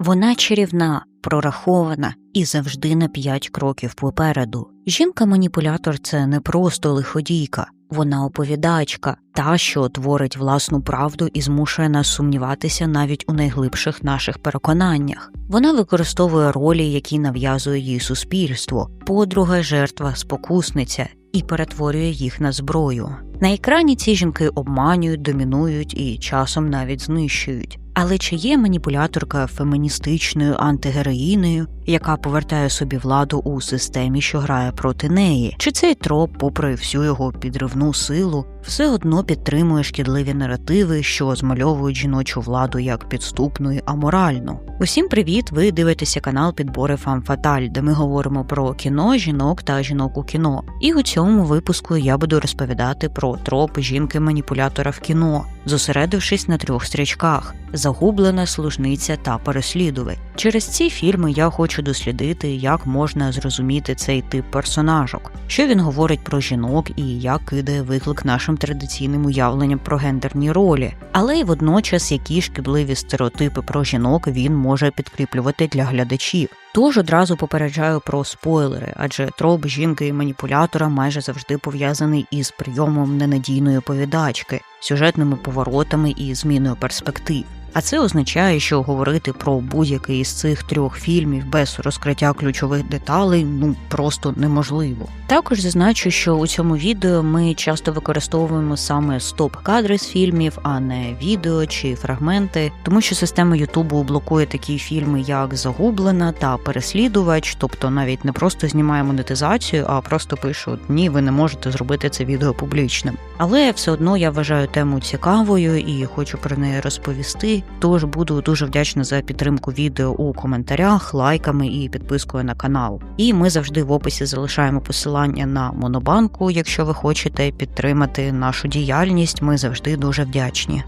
Вона чарівна, прорахована і завжди на п'ять кроків попереду. Жінка-маніпулятор це не просто лиходійка, вона оповідачка, та, що творить власну правду і змушує нас сумніватися навіть у найглибших наших переконаннях. Вона використовує ролі, які нав'язує їй суспільство, подруга, жертва, спокусниця і перетворює їх на зброю. На екрані ці жінки обманюють, домінують і часом навіть знищують. Але чи є маніпуляторка феміністичною антигероїнею, яка повертає собі владу у системі, що грає проти неї? Чи цей троп, попри всю його підривну силу, все одно підтримує шкідливі наративи, що змальовують жіночу владу як підступну і аморальну? Усім привіт! Ви дивитеся канал Підбори Фамфаталь, де ми говоримо про кіно, жінок та жінок у кіно. І у цьому випуску я буду розповідати про троп жінки-маніпулятора в кіно, зосередившись на трьох стрічках загублена служниця та переслідувач. Через ці фільми я хочу дослідити, як можна зрозуміти цей тип персонажок, що він говорить про жінок і як кидає виклик нашим традиційним уявленням про гендерні ролі, але й водночас які шкідливі стереотипи про жінок він може підкріплювати для глядачів. Тож одразу попереджаю про спойлери, адже троп жінки і маніпулятора майже завжди пов'язаний із прийомом ненадійної оповідачки, сюжетними поворотами і зміною перспектив. А це означає, що говорити про будь-який із цих трьох фільмів без розкриття ключових деталей ну просто неможливо. Також зазначу, що у цьому відео ми часто використовуємо саме стоп-кадри з фільмів, а не відео чи фрагменти, тому що система Ютубу блокує такі фільми, як Загублена та Переслідувач, тобто навіть не просто знімає монетизацію, а просто пише ні, ви не можете зробити це відео публічним. Але все одно я вважаю тему цікавою і хочу про неї розповісти. Тож буду дуже вдячна за підтримку відео у коментарях, лайками і підпискою на канал. І ми завжди в описі залишаємо посилання на Монобанку, якщо ви хочете підтримати нашу діяльність. Ми завжди дуже вдячні.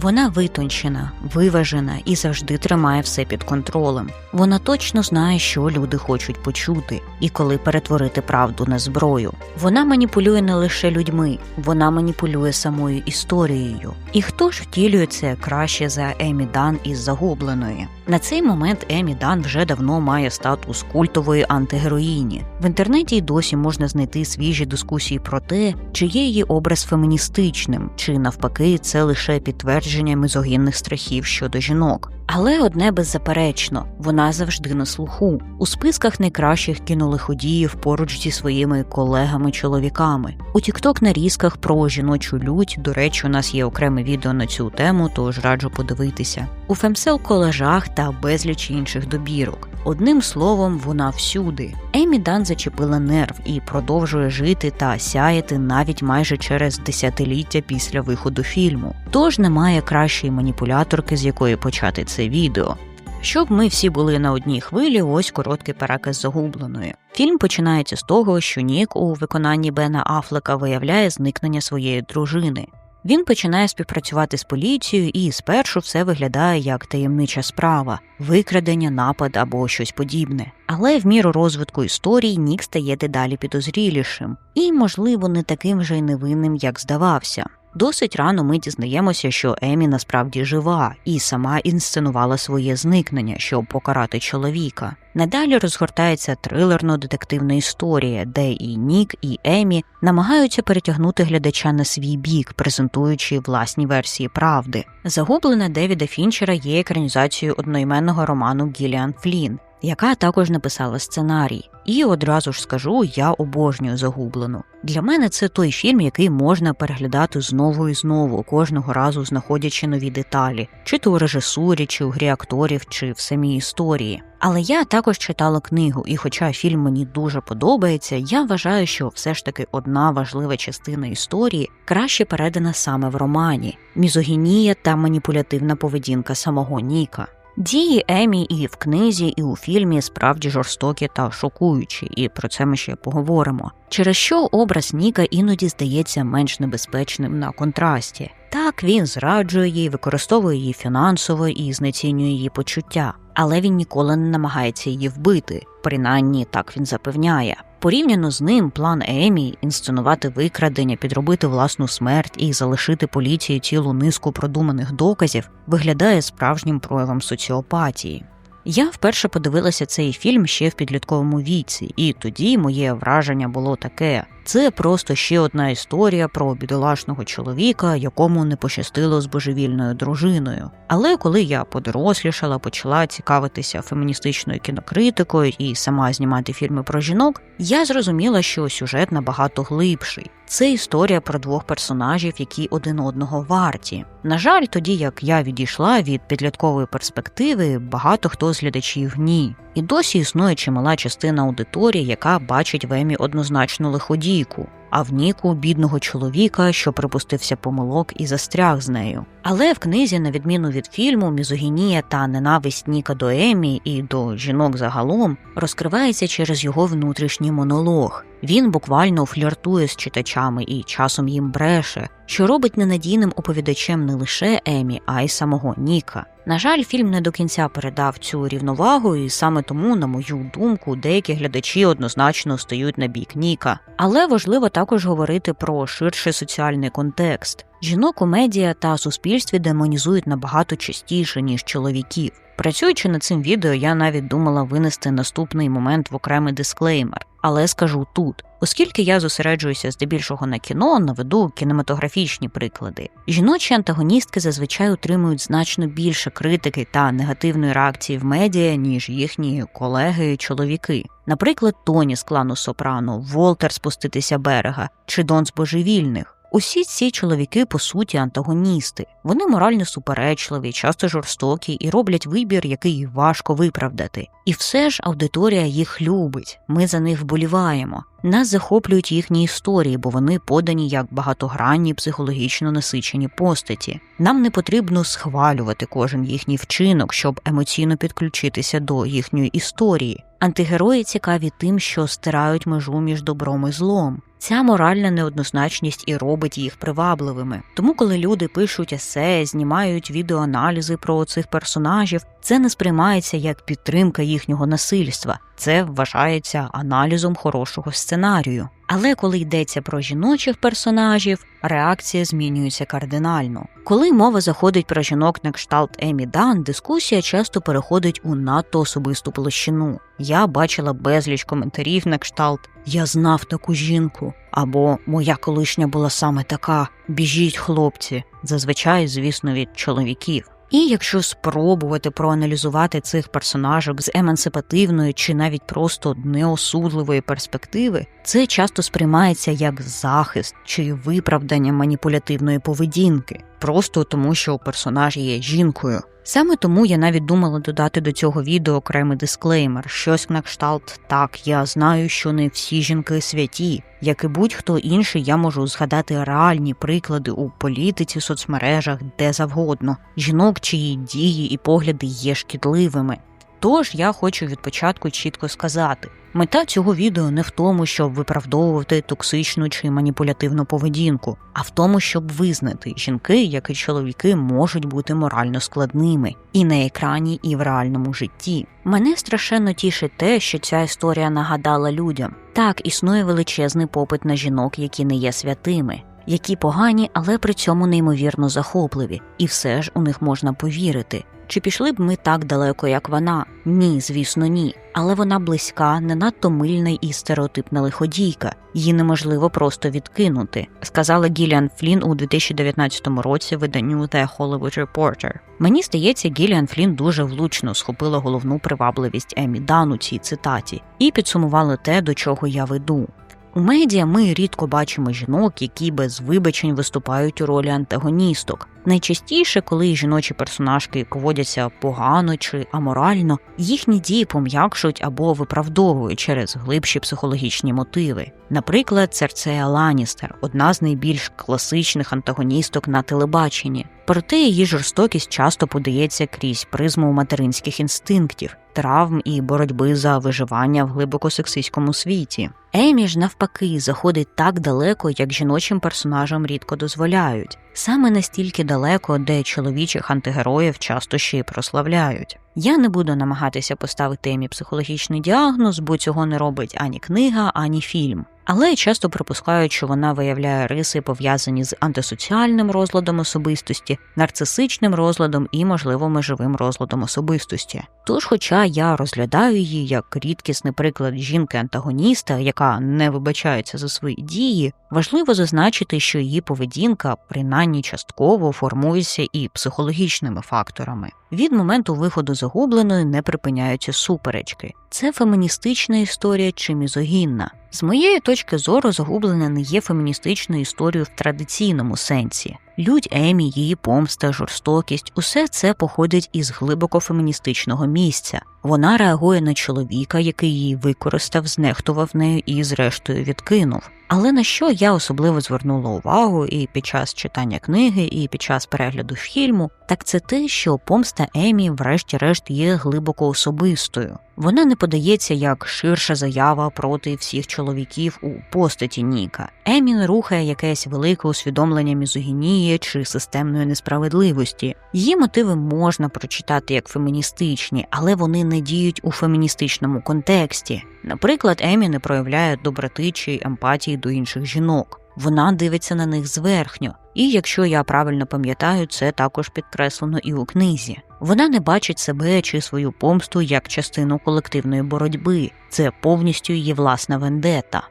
Вона витончена, виважена і завжди тримає все під контролем. Вона точно знає, що люди хочуть почути, і коли перетворити правду на зброю. Вона маніпулює не лише людьми, вона маніпулює самою історією. І хто ж втілює це краще за Емі Дан із загубленої? На цей момент Емі Дан вже давно має статус культової антигероїні. В інтернеті й досі можна знайти свіжі дискусії про те, чи є її образ феміністичним, чи навпаки, це лише підтвердження мизогінних страхів щодо жінок. Але одне беззаперечно, вона завжди на слуху у списках найкращих кінолиходіїв поруч зі своїми колегами-чоловіками. У тікток нарізках про жіночу лють, до речі, у нас є окреме відео на цю тему, тож раджу подивитися. У фемсел колажах та безліч інших добірок. Одним словом, вона всюди. Емі Дан зачепила нерв і продовжує жити та сяяти навіть майже через десятиліття після виходу фільму. Тож немає кращої маніпуляторки, з якої почати це відео. Щоб ми всі були на одній хвилі, ось короткий переказ загубленої. Фільм починається з того, що Нік у виконанні Бена Афлека виявляє зникнення своєї дружини. Він починає співпрацювати з поліцією, і спершу все виглядає як таємнича справа, викрадення, напад або щось подібне. Але в міру розвитку історії Нік стає дедалі підозрілішим і, можливо, не таким вже й невинним, як здавався. Досить рано ми дізнаємося, що Емі насправді жива і сама інсценувала своє зникнення, щоб покарати чоловіка. Надалі розгортається трилерно-детективна історія, де і Нік, і Емі намагаються перетягнути глядача на свій бік, презентуючи власні версії правди. Загублена Девіда Фінчера є екранізацією одноіменного роману Гіліан Флін, яка також написала сценарій. І одразу ж скажу, я обожнюю загублену. Для мене це той фільм, який можна переглядати знову і знову, кожного разу знаходячи нові деталі, чи то у режисурі, чи у грі акторів, чи в самій історії. Але я також читала книгу, і хоча фільм мені дуже подобається, я вважаю, що все ж таки одна важлива частина історії краще передана саме в романі: мізогінія та маніпулятивна поведінка самого Ніка. Дії Емі і в книзі, і у фільмі справді жорстокі та шокуючі, і про це ми ще поговоримо. Через що образ Ніка іноді здається менш небезпечним на контрасті. Так він зраджує її, використовує її фінансово і знецінює її почуття, але він ніколи не намагається її вбити, принаймні так він запевняє. Порівняно з ним план Емі інсценувати викрадення, підробити власну смерть і залишити поліції цілу низку продуманих доказів виглядає справжнім проявом соціопатії. Я вперше подивилася цей фільм ще в підлітковому віці, і тоді моє враження було таке: це просто ще одна історія про бідолашного чоловіка, якому не пощастило з божевільною дружиною. Але коли я подорослішала, почала цікавитися феміністичною кінокритикою і сама знімати фільми про жінок, я зрозуміла, що сюжет набагато глибший. Це історія про двох персонажів, які один одного варті. На жаль, тоді як я відійшла від підліткової перспективи, багато хто з глядачів ні. І досі існує чимала частина аудиторії, яка бачить в Емі однозначну лиходійку, а в Ніку бідного чоловіка, що припустився помилок і застряг з нею. Але в книзі, на відміну від фільму, мізогінія та ненависть Ніка до Емі і до жінок загалом розкривається через його внутрішній монолог. Він буквально фліртує з читачами і часом їм бреше, що робить ненадійним оповідачем не лише Емі, а й самого Ніка. На жаль, фільм не до кінця передав цю рівновагу, і саме тому, на мою думку, деякі глядачі однозначно стають на бік Ніка. Але важливо також говорити про ширший соціальний контекст. Жінок у медіа та суспільстві демонізують набагато частіше ніж чоловіків. Працюючи над цим відео, я навіть думала винести наступний момент в окремий дисклеймер, але скажу тут, оскільки я зосереджуюся здебільшого на кіно, наведу кінематографічні приклади. Жіночі антагоністки зазвичай отримують значно більше критики та негативної реакції в медіа, ніж їхні колеги-чоловіки. Наприклад, Тоні з клану Сопрано, Волтер спуститися берега чи Дон з божевільних. Усі ці чоловіки по суті антагоністи. Вони морально суперечливі, часто жорстокі і роблять вибір, який важко виправдати. І все ж аудиторія їх любить. Ми за них вболіваємо. Нас захоплюють їхні історії, бо вони подані як багатогранні психологічно насичені постаті. Нам не потрібно схвалювати кожен їхній вчинок, щоб емоційно підключитися до їхньої історії. Антигерої цікаві тим, що стирають межу між добром і злом. Ця моральна неоднозначність і робить їх привабливими. Тому, коли люди пишуть есе, знімають відеоаналізи про цих персонажів, це не сприймається як підтримка їхнього насильства, це вважається аналізом хорошого сценарію. Але коли йдеться про жіночих персонажів, реакція змінюється кардинально. Коли мова заходить про жінок на кшталт Емі Дан, дискусія часто переходить у надто особисту площину. Я бачила безліч коментарів на кшталт Я знав таку жінку або Моя колишня була саме така. Біжіть, хлопці, зазвичай, звісно, від чоловіків. І якщо спробувати проаналізувати цих персонажок з емансипативної чи навіть просто неосудливої перспективи, це часто сприймається як захист чи виправдання маніпулятивної поведінки, просто тому, що персонаж є жінкою. Саме тому я навіть думала додати до цього відео окремий дисклеймер, щось на кшталт так, я знаю, що не всі жінки святі, як і будь-хто інший, я можу згадати реальні приклади у політиці, соцмережах, де завгодно, жінок, чиї дії і погляди є шкідливими. Тож я хочу від початку чітко сказати: мета цього відео не в тому, щоб виправдовувати токсичну чи маніпулятивну поведінку, а в тому, щоб визнати, жінки, як і чоловіки, можуть бути морально складними і на екрані, і в реальному житті. Мене страшенно тішить те, що ця історія нагадала людям. Так існує величезний попит на жінок, які не є святими. Які погані, але при цьому неймовірно захопливі, і все ж у них можна повірити. Чи пішли б ми так далеко, як вона? Ні, звісно, ні. Але вона близька, не надто мильна і стереотипна лиходійка. Її неможливо просто відкинути, сказала Гіліан Флін у 2019 році виданню The Hollywood Reporter. Мені здається, Гіліан Флін дуже влучно схопила головну привабливість Емі Дан у цій цитаті і підсумувала те, до чого я веду. У медіа ми рідко бачимо жінок, які без вибачень виступають у ролі антагоністок. Найчастіше, коли жіночі персонажки поводяться погано чи аморально, їхні дії пом'якшують або виправдовують через глибші психологічні мотиви. Наприклад, Церцея Ланістер одна з найбільш класичних антагоністок на телебаченні. Проте її жорстокість часто подається крізь призму материнських інстинктів, травм і боротьби за виживання в глибоко сексистському світі. Емі ж навпаки заходить так далеко, як жіночим персонажам рідко дозволяють, саме настільки далеко, де чоловічих антигероїв часто ще й прославляють. Я не буду намагатися поставити Емі психологічний діагноз, бо цього не робить ані книга, ані фільм. Але часто припускають, що вона виявляє риси, пов'язані з антисоціальним розладом особистості, нарцисичним розладом і, можливо, межовим розладом особистості. Тож, хоча я розглядаю її як рідкісний приклад жінки-антагоніста, яка не вибачається за свої дії, важливо зазначити, що її поведінка принаймні частково формується і психологічними факторами. Від моменту виходу загубленої не припиняються суперечки. Це феміністична історія чи мізогінна. З моєї точки зору, загублена не є феміністичною історією в традиційному сенсі. Людь Емі, її помста, жорстокість усе це походить із глибоко феміністичного місця. Вона реагує на чоловіка, який її використав, знехтував нею і, зрештою, відкинув. Але на що я особливо звернула увагу і під час читання книги, і під час перегляду фільму, так це те, що помста Емі, врешті-решт, є глибоко особистою. Вона не подається як ширша заява проти всіх чоловіків у постаті Ніка. Емі не рухає якесь велике усвідомлення мізогінії чи системної несправедливості. Її мотиви можна прочитати як феміністичні, але вони не діють у феміністичному контексті. Наприклад, Емі не проявляє доброти чи емпатії до інших жінок. Вона дивиться на них зверхньо, і якщо я правильно пам'ятаю, це також підкреслено і у книзі. Вона не бачить себе чи свою помсту як частину колективної боротьби, це повністю її власна вендета.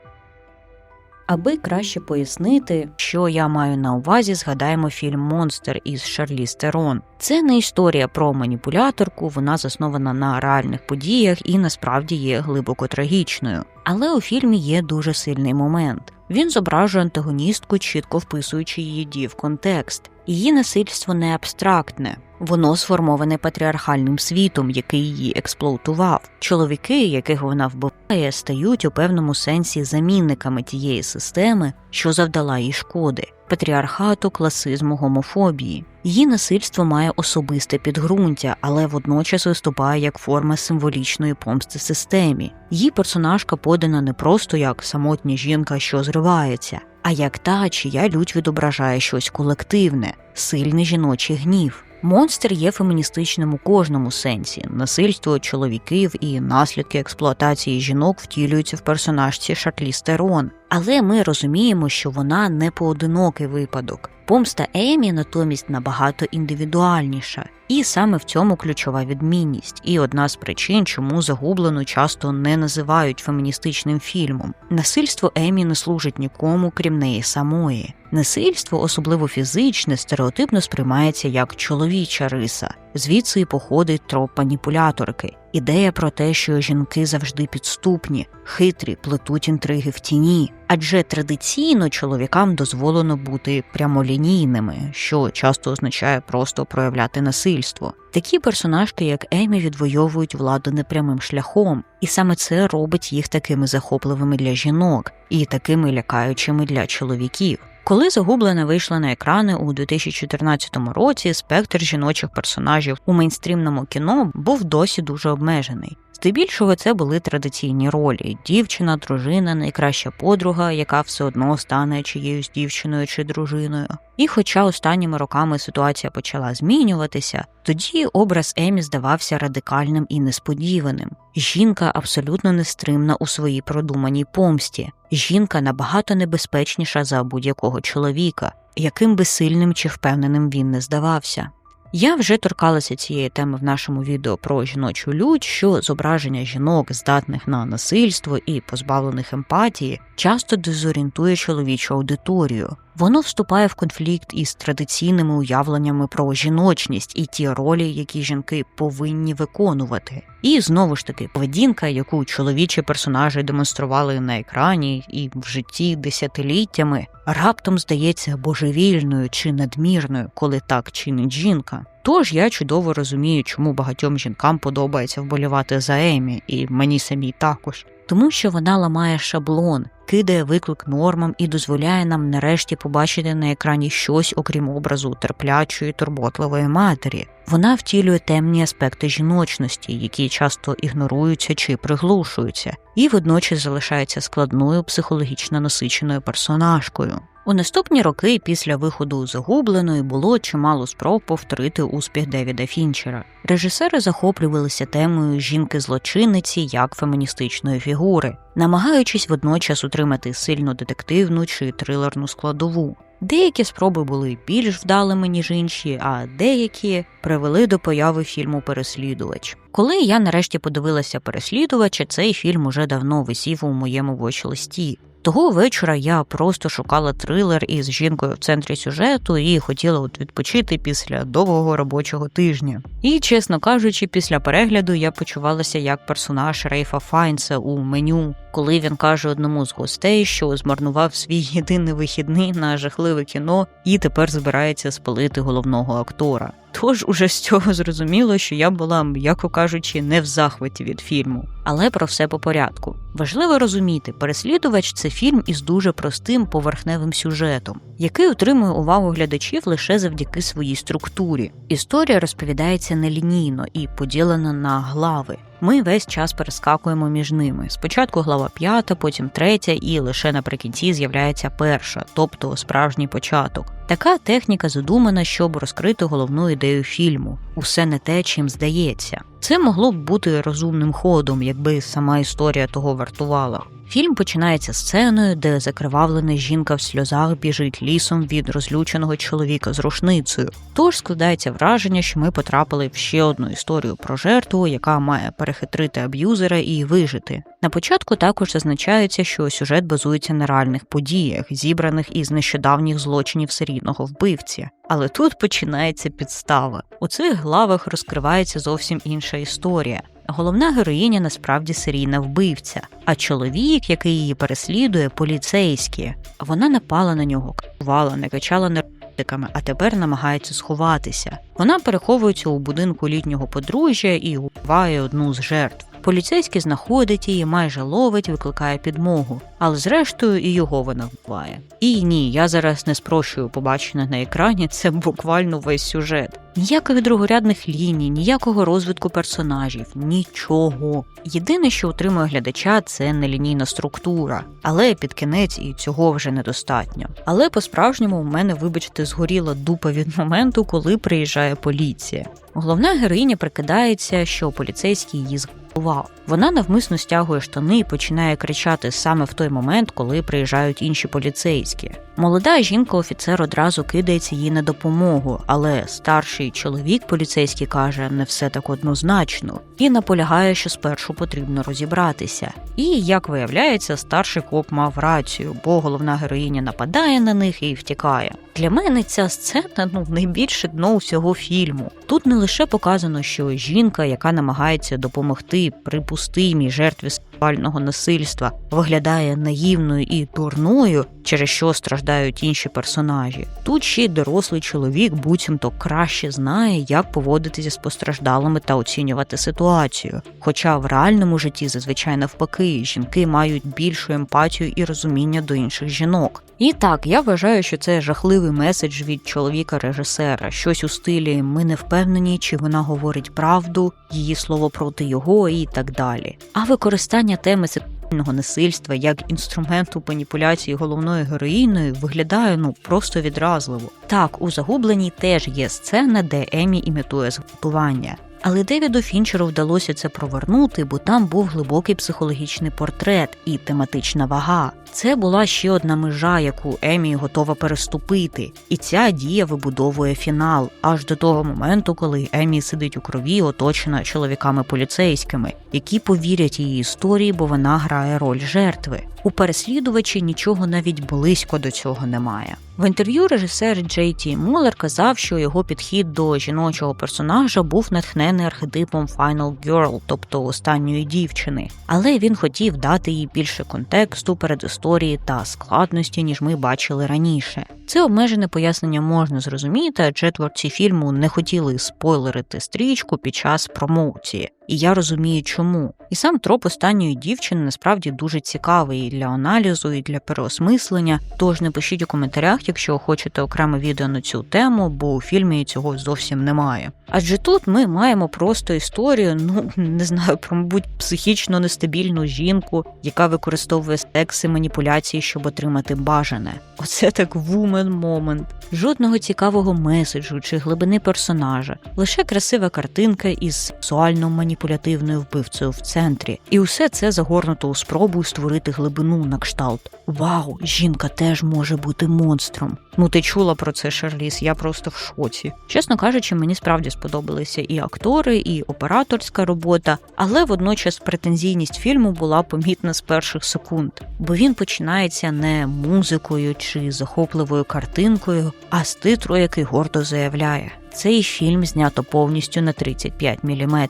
Аби краще пояснити, що я маю на увазі, згадаємо фільм Монстер із Шарлі Стерон. Це не історія про маніпуляторку, вона заснована на реальних подіях і насправді є глибоко трагічною. Але у фільмі є дуже сильний момент. Він зображує антагоністку, чітко вписуючи її дії в контекст. Її насильство не абстрактне, воно сформоване патріархальним світом, який її експлуатував. Чоловіки, яких вона вбиває, стають у певному сенсі замінниками тієї системи, що завдала їй шкоди. Патріархату, класизму, гомофобії. Її насильство має особисте підґрунтя, але водночас виступає як форма символічної помсти системі. Її персонажка подана не просто як самотня жінка, що зривається, а як та, чия лють відображає щось колективне, сильний жіночий гнів. Монстр є феміністичним у кожному сенсі. Насильство чоловіків і наслідки експлуатації жінок втілюються в персонажці Шарлі Стерон. Але ми розуміємо, що вона не поодинокий випадок. Помста Емі натомість набагато індивідуальніша, і саме в цьому ключова відмінність, і одна з причин, чому загублену часто не називають феміністичним фільмом. Насильство Емі не служить нікому, крім неї самої. Насильство, особливо фізичне, стереотипно сприймається як чоловіча риса, звідси і походить троп маніпуляторки. Ідея про те, що жінки завжди підступні, хитрі, плетуть інтриги в тіні, адже традиційно чоловікам дозволено бути прямолінійними, що часто означає просто проявляти насильство. Такі персонажки, як Емі, відвоюють владу непрямим шляхом, і саме це робить їх такими захопливими для жінок і такими лякаючими для чоловіків. Коли загублена вийшла на екрани у 2014 році, спектр жіночих персонажів у мейнстрімному кіно був досі дуже обмежений. Здебільшого це були традиційні ролі: дівчина, дружина, найкраща подруга, яка все одно стане чиєюсь дівчиною чи дружиною. І хоча останніми роками ситуація почала змінюватися, тоді образ Емі здавався радикальним і несподіваним. Жінка абсолютно нестримна у своїй продуманій помсті. Жінка набагато небезпечніша за будь-якого чоловіка, яким би сильним чи впевненим він не здавався. Я вже торкалася цієї теми в нашому відео про жіночу лють, що зображення жінок, здатних на насильство і позбавлених емпатії, часто дезорієнтує чоловічу аудиторію. Воно вступає в конфлікт із традиційними уявленнями про жіночність і ті ролі, які жінки повинні виконувати. І знову ж таки поведінка, яку чоловічі персонажі демонстрували на екрані і в житті десятиліттями, раптом здається божевільною чи надмірною, коли так чинить жінка. Тож я чудово розумію, чому багатьом жінкам подобається вболівати за Емі, і мені самій також тому що вона ламає шаблон, кидає виклик нормам і дозволяє нам нарешті побачити на екрані щось, окрім образу терплячої, турботливої матері. Вона втілює темні аспекти жіночності, які часто ігноруються чи приглушуються, і водночас залишається складною психологічно насиченою персонажкою. У наступні роки після виходу загубленої було чимало спроб повторити успіх Девіда Фінчера. Режисери захоплювалися темою жінки-злочинниці як феміністичної фігури, намагаючись водночас утримати сильно детективну чи трилерну складову. Деякі спроби були більш вдалими, ніж інші, а деякі привели до появи фільму Переслідувач. Коли я нарешті подивилася переслідувача, цей фільм уже давно висів у моєму вочлисті. Того вечора я просто шукала трилер із жінкою в центрі сюжету і хотіла от відпочити після довгого робочого тижня. І, чесно кажучи, після перегляду я почувалася як персонаж Рейфа Файнса у меню, коли він каже одному з гостей, що змарнував свій єдиний вихідний на жахливе кіно і тепер збирається спалити головного актора. Тож уже з цього зрозуміло, що я була, м'яко кажучи, не в захваті від фільму. Але про все по порядку. Важливо розуміти, переслідувач це фільм із дуже простим поверхневим сюжетом, який отримує увагу глядачів лише завдяки своїй структурі. Історія розповідається нелінійно і поділена на глави. Ми весь час перескакуємо між ними. Спочатку глава п'ята, потім третя, і лише наприкінці з'являється перша, тобто справжній початок. Така техніка задумана, щоб розкрити головну ідею фільму. Усе не те, чим здається. Це могло б бути розумним ходом, якби сама історія того вартувала. Фільм починається сценою, де закривавлена жінка в сльозах біжить лісом від розлюченого чоловіка з рушницею. Тож складається враження, що ми потрапили в ще одну історію про жертву, яка має перехитрити аб'юзера і вижити. На початку також зазначається, що сюжет базується на реальних подіях, зібраних із нещодавніх злочинів серійного вбивці. Але тут починається підстава. У цих главах розкривається зовсім інша історія. Головна героїня насправді серійна вбивця, а чоловік, який її переслідує, поліцейський. Вона напала на нього, кувала, не качала наркотиками, а тепер намагається сховатися. Вона переховується у будинку літнього подружжя і убиває одну з жертв. Поліцейський знаходить її, майже ловить, викликає підмогу, але зрештою і його вона вбиває. І ні, я зараз не спрощую побачене на екрані, це буквально весь сюжет. Ніяких другорядних ліній, ніякого розвитку персонажів, нічого. Єдине, що утримує глядача, це нелінійна структура, але під кінець і цього вже недостатньо. Але по-справжньому у мене, вибачте, згоріла дупа від моменту, коли приїжджає поліція. Головна героїня прикидається, що поліцейський її зґвалтував. Вона навмисно стягує штани і починає кричати саме в той момент, коли приїжджають інші поліцейські. Молода жінка-офіцер одразу кидається їй на допомогу, але старший чоловік поліцейський каже не все так однозначно і наполягає, що спершу потрібно розібратися. І як виявляється, старший коп мав рацію, бо головна героїня нападає на них і втікає. Для мене ця сцена ну найбільше дно усього фільму. Тут не лише показано, що жінка, яка намагається допомогти припустимій жертві сексуального насильства, виглядає наївною і дурною, через що страждають інші персонажі. Тут ще й дорослий чоловік, буцімто краще знає, як поводитися з постраждалими та оцінювати ситуацію. Хоча в реальному житті зазвичай навпаки жінки мають більшу емпатію і розуміння до інших жінок. І так, я вважаю, що це жахливий меседж від чоловіка-режисера, щось у стилі ми не впевнені, чи вона говорить правду, її слово проти його і так далі. А використання теми сексуального насильства як інструменту маніпуляції головною героїною виглядає ну просто відразливо. Так, у загубленій теж є сцена, де Емі імітує зґвалтування. Але Девіду Фінчеру вдалося це провернути, бо там був глибокий психологічний портрет і тематична вага. Це була ще одна межа, яку Емі готова переступити, і ця дія вибудовує фінал аж до того моменту, коли Емі сидить у крові, оточена чоловіками поліцейськими, які повірять її історії, бо вона грає роль жертви. У переслідувачі нічого навіть близько до цього немає. В інтерв'ю режисер Джей Ті Муллер казав, що його підхід до жіночого персонажа був натхнений архетипом Final Girl, тобто останньої дівчини, але він хотів дати їй більше контексту перед історії та складності, ніж ми бачили раніше. Це обмежене пояснення можна зрозуміти, адже творці фільму не хотіли спойлерити стрічку під час промоції. І я розумію, чому І сам троп останньої дівчини насправді дуже цікавий і для аналізу, і для переосмислення. Тож не пишіть у коментарях, якщо хочете окреме відео на цю тему, бо у фільмі цього зовсім немає. Адже тут ми маємо просто історію, ну не знаю, про мабуть психічно нестабільну жінку, яка використовує секс і маніпуляції, щоб отримати бажане. Оце так вумен момент. Жодного цікавого меседжу чи глибини персонажа, лише красива картинка із сексуально маніпулятивною вбивцею в центрі, і усе це загорнуто у спробу створити глибину на кшталт. Вау, жінка теж може бути монстром. Ну ти чула про це, Шарліс? Я просто в шоці. Чесно кажучи, мені справді сподобалися і актори, і операторська робота, але водночас претензійність фільму була помітна з перших секунд, бо він починається не музикою чи захопливою картинкою, а з титру, який гордо заявляє. Цей фільм знято повністю на 35 мм.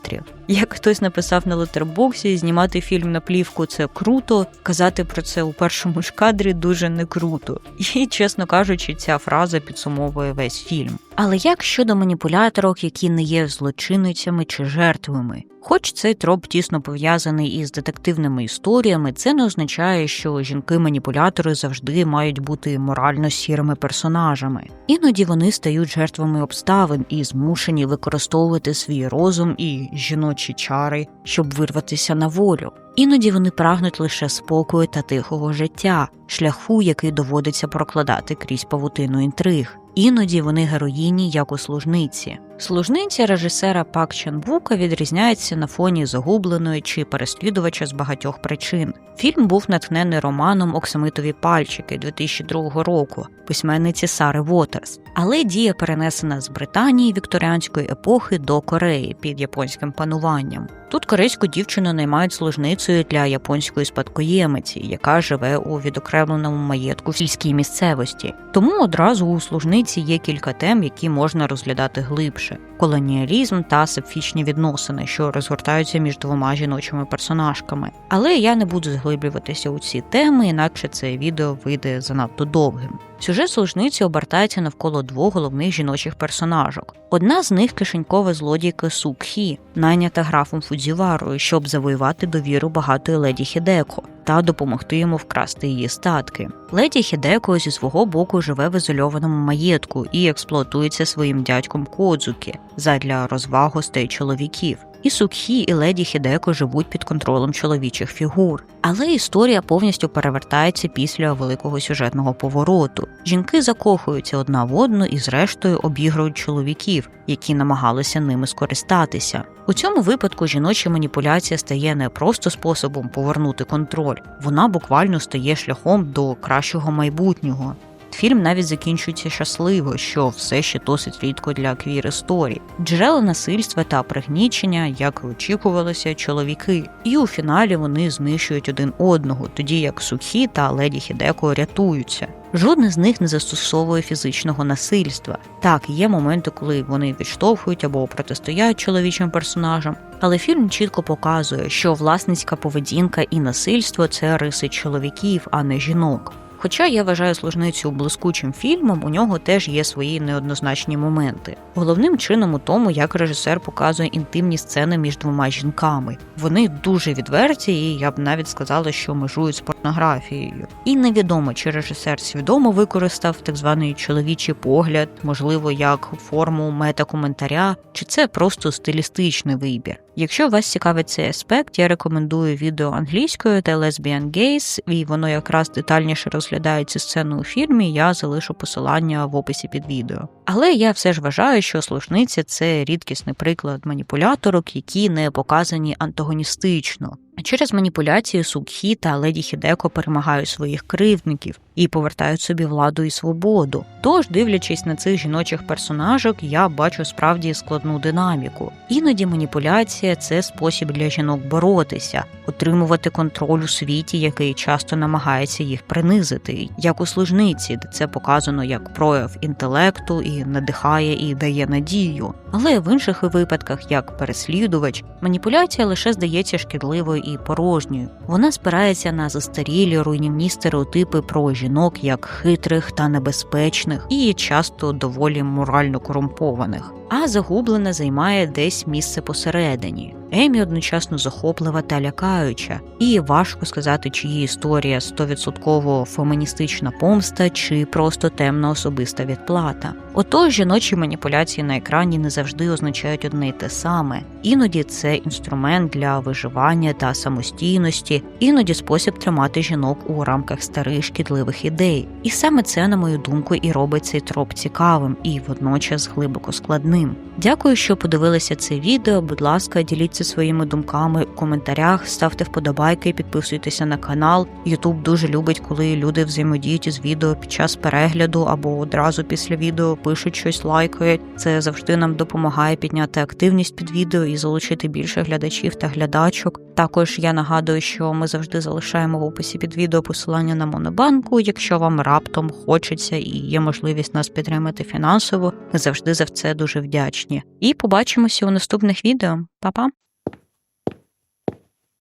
Як хтось написав на летербоксі, знімати фільм на плівку це круто, казати про це у першому ж кадрі дуже не круто. І, чесно кажучи, ця фраза підсумовує весь фільм. Але як щодо маніпуляторок, які не є злочинницями чи жертвами? Хоч цей троп тісно пов'язаний із детективними історіями, це не означає, що жінки-маніпулятори завжди мають бути морально сірими персонажами. Іноді вони стають жертвами обставин і змушені використовувати свій розум і жіночі чари, щоб вирватися на волю. Іноді вони прагнуть лише спокою та тихого життя, шляху, який доводиться прокладати крізь павутину інтриг. Іноді вони героїні, як у служниці. Служниця режисера Пак Чанбука відрізняється на фоні загубленої чи переслідувача з багатьох причин. Фільм був натхнений романом Оксамитові пальчики 2002 року, письменниці Сари Вотерс, але дія перенесена з Британії вікторіанської епохи до Кореї під японським пануванням. Тут корейську дівчину наймають служницею для японської спадкоємиці, яка живе у відокремленому маєтку в сільській місцевості. Тому одразу у служниці є кілька тем, які можна розглядати глибше: колоніалізм та сапфічні відносини, що розгортаються між двома жіночими персонажками. Але я не буду заглиблюватися у ці теми, інакше це відео вийде занадто довгим. Сюжет служниці обертається навколо двох головних жіночих персонажок. Одна з них кишенькова злодійка Сукхі, найнята графом Фудзіварою, щоб завоювати довіру багатої леді Хідеко та допомогти йому вкрасти її статки. Леді Хідеко зі свого боку живе в ізольованому маєтку і експлуатується своїм дядьком Кодзукі задля розваг гостей чоловіків. І Сукхі, і леді Хідеко живуть під контролем чоловічих фігур. Але історія повністю перевертається після великого сюжетного повороту. Жінки закохуються одна в одну і, зрештою, обігрують чоловіків, які намагалися ними скористатися. У цьому випадку жіноча маніпуляція стає не просто способом повернути контроль, вона буквально стає шляхом до кращого майбутнього. Фільм навіть закінчується щасливо, що все ще досить рідко для квір історій. Джерела насильства та пригнічення, як і очікувалося, чоловіки, і у фіналі вони знищують один одного, тоді як Сухі та леді Хідеко рятуються. Жодна з них не застосовує фізичного насильства. Так, є моменти, коли вони відштовхують або протистоять чоловічим персонажам, але фільм чітко показує, що власницька поведінка і насильство це риси чоловіків, а не жінок. Хоча я вважаю служницю блискучим фільмом, у нього теж є свої неоднозначні моменти. Головним чином у тому, як режисер показує інтимні сцени між двома жінками. Вони дуже відверті, і я б навіть сказала, що межують з порнографією. І невідомо, чи режисер свідомо використав так званий чоловічий погляд, можливо, як форму метакоментаря, чи це просто стилістичний вибір. Якщо вас цікавить цей аспект, я рекомендую відео англійською та Lesbian Gaze, і воно якраз детальніше розглядає цю сцену у фільмі. Я залишу посилання в описі під відео. Але я все ж вважаю, що служниця це рідкісний приклад маніпуляторок, які не показані антагоністично. Через маніпуляції Сукхі та леді Хідеко перемагають своїх кривдників і повертають собі владу і свободу. Тож, дивлячись на цих жіночих персонажок, я бачу справді складну динаміку. Іноді маніпуляція це спосіб для жінок боротися, отримувати контроль у світі, який часто намагається їх принизити, як у служниці, де це показано як прояв інтелекту і надихає і дає надію. Але в інших випадках, як переслідувач, маніпуляція лише здається шкідливою і порожньою. Вона спирається на застарілі руйнівні стереотипи про жінок як хитрих та небезпечних і часто доволі морально корумпованих. А загублена займає десь місце посередині. Емі одночасно захоплива та лякаюча, і важко сказати, чи її історія стовідсотково феміністична помста чи просто темна особиста відплата. Отож, жіночі маніпуляції на екрані не завжди означають одне й те саме. Іноді це інструмент для виживання та самостійності, іноді спосіб тримати жінок у рамках старих шкідливих ідей. І саме це, на мою думку, і робить цей троп цікавим і водночас глибоко складним. родным. Дякую, що подивилися це відео. Будь ласка, діліться своїми думками у коментарях, ставте вподобайки, підписуйтеся на канал. Ютуб дуже любить, коли люди взаємодіють із відео під час перегляду або одразу після відео пишуть щось, лайкають. Це завжди нам допомагає підняти активність під відео і залучити більше глядачів та глядачок. Також я нагадую, що ми завжди залишаємо в описі під відео посилання на Монобанку. Якщо вам раптом хочеться і є можливість нас підтримати фінансово, ми завжди за це дуже вдячні. І побачимося у наступних відео. Па-па!